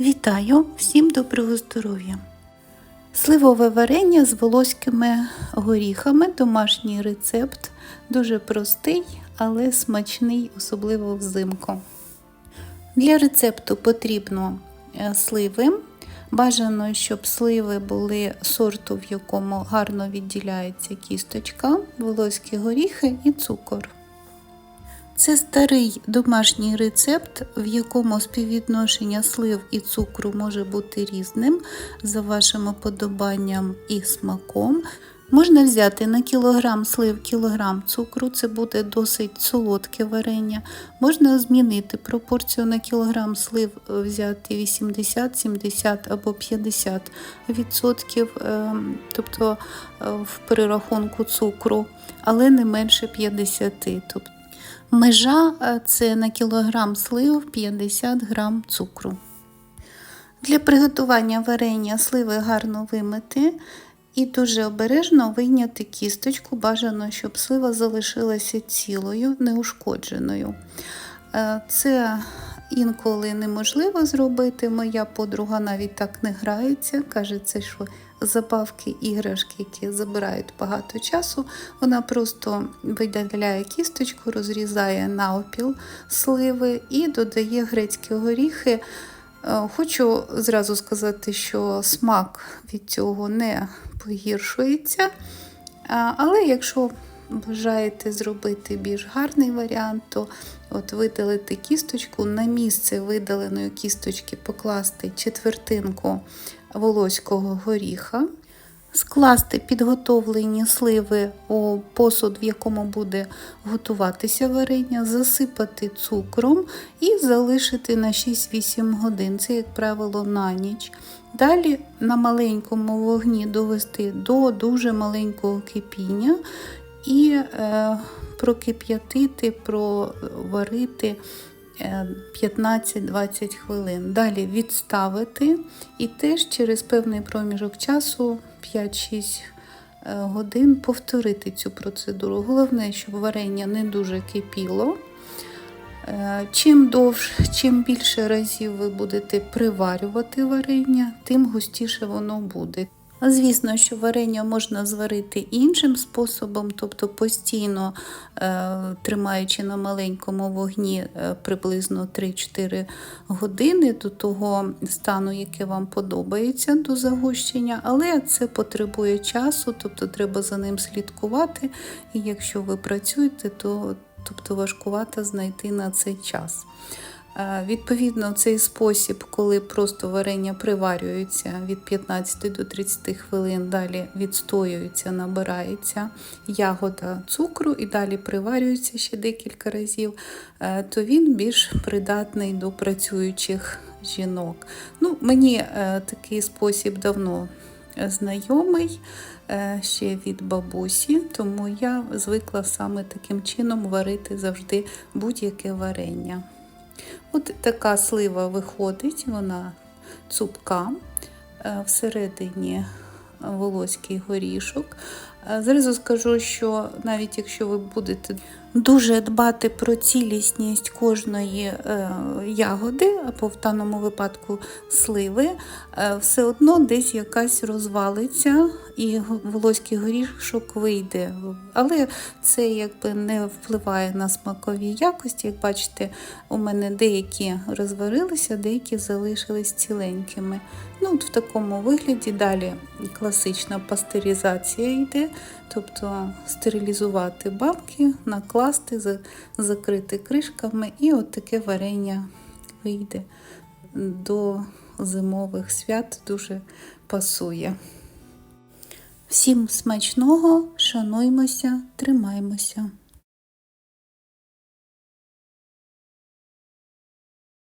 Вітаю! Всім доброго здоров'я! Сливове варення з волоськими горіхами, домашній рецепт. Дуже простий, але смачний, особливо взимку. Для рецепту потрібно е, сливи. Бажано, щоб сливи були сорту, в якому гарно відділяється кісточка, волоські горіхи і цукор. Це старий домашній рецепт, в якому співвідношення слив і цукру може бути різним за вашим уподобанням і смаком. Можна взяти на кілограм слив кілограм цукру, це буде досить солодке варення. Можна змінити пропорцію на кілограм слив, взяти 80, 70 або 50 відсотків, ем, тобто е, в перерахунку цукру, але не менше 50. Тобто Межа е, це на кілограм слив 50 грам цукру. Для приготування варення сливи гарно вимити і дуже обережно вийняти кісточку. Бажано, щоб слива залишилася цілою, неушкодженою. Е, Це інколи неможливо зробити. Моя подруга навіть так не грається. Каже, це що забавки, іграшки, які забирають багато часу. Вона просто видаляє кісточку, розрізає навпіл сливи і додає грецькі горіхи. Е, Хочу зразу сказати, що смак від цього не погіршується. Але якщо бажаєте зробити більш гарний варіант, то от видалити кісточку, на місце видаленої кісточки покласти четвертинку волоського горіха, скласти підготовлені сливи у посуд, в якому буде готуватися варення, засипати цукром і залишити на 6-8 годин. Це, як правило, на ніч. Далі на маленькому вогні довести до дуже маленького кипіння і е, прокип'ятити, проварити 15-20 хвилин. Далі відставити і теж через певний проміжок часу 5-6 годин повторити цю процедуру. Головне, щоб варення не дуже кипіло. Чим довше, чим більше разів ви будете приварювати варення, тим густіше воно буде. Звісно, що варення можна зварити іншим способом, тобто постійно е, тримаючи на маленькому вогні е, приблизно 3-4 години до того стану, який вам подобається до загущення, але це потребує часу, тобто треба за ним слідкувати. І якщо ви працюєте, то тобто важкувато знайти на цей час. Відповідно, цей спосіб, коли просто варення приварюється від 15 до 30 хвилин, далі відстоюється, набирається ягода цукру і далі приварюється ще декілька разів, е, то він більш придатний до працюючих жінок. Ну, Мені е, такий спосіб давно знайомий. Е, ще від бабусі, тому я звикла саме таким чином варити завжди будь-яке варення. От така слива виходить, вона цупка, е, всередині волоський горішок. Е, зразу скажу, що навіть якщо ви будете дуже дбати про цілісність кожної е, ягоди, або в даному випадку сливи, е, все одно десь якась розвалиться і волоський горішок вийде. Але це якби не впливає на смакові якості. Як бачите, у мене деякі розварилися, деякі залишились ціленькими. Ну, от В такому вигляді далі класична пастеризація йде, тобто стерилізувати банки, накласти, закрити кришками, і от таке варення вийде до зимових свят, дуже пасує. Всім смачного, шануймося, тримаймося.